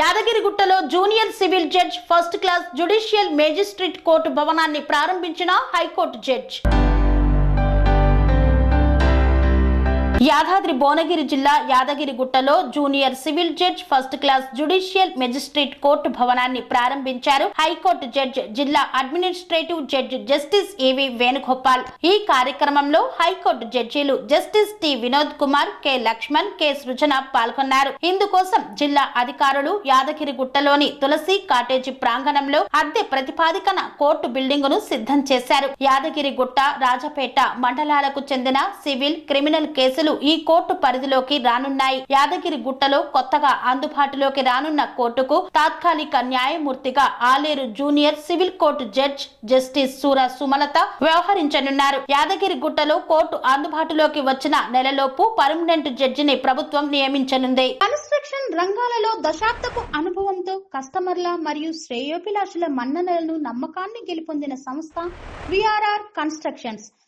యాదగిరిగుట్టలో junior civil judge first class judicial magistrate court భవనాన్ని ప్రారంభించిన high court judge. Yadadri Bhuvanagiri జిల్లా యాదగిరిగుట్టలో junior civil judge first class judicial magistrate court భవనాన్ని ప్రారంభించారు high court judge జిల్లా administrative judge justice AV Venugopal. ఈ కార్యక్రమంలో high court జడ్జీలు justice T Vinod Kumar K Laxman K Srujana పాల్గొన్నారు. ఇందుకోసం జిల్లా అధికారులు యాదగిరిగుట్టలోని తులసి కాటేజీ ప్రాంగణంలో అద్దె ప్రతిపాదికన కోర్టు బిల్డింగ్ను సిద్ధం చేశారు. యాదగిరిగుట్ట రాజపేట మండలాలకు చెందిన సివిల్ క్రిమినల్ కేసులు ఈ కోర్టు పరిధిలోకి రానున్నాయి. యాదగిరి గుట్టలో కొత్తగా అందుబాటులోకి రానున్న కోర్టుకు తాత్కాలిక న్యాయమూర్తిగా Aler junior civil court judge justice Sura Sumalatha వ్యవహరించనున్నారు. Yadagiri గుట్టలో కోర్టు అందుబాటులోకి వచ్చిన నెలలోపు పర్మనెంట్ జడ్జిని ప్రభుత్వం నియమించనుంది. కన్స్ట్రక్షన్ రంగాలలో దశాబ్దపు అనుభవంతో కస్టమర్ల మరియు శ్రేయోభిలాషుల మన్ననలను నమ్మకాన్ని గెలుపొందిన సంస్థ విఆర్ఆర్ కన్స్ట్రక్షన్స్.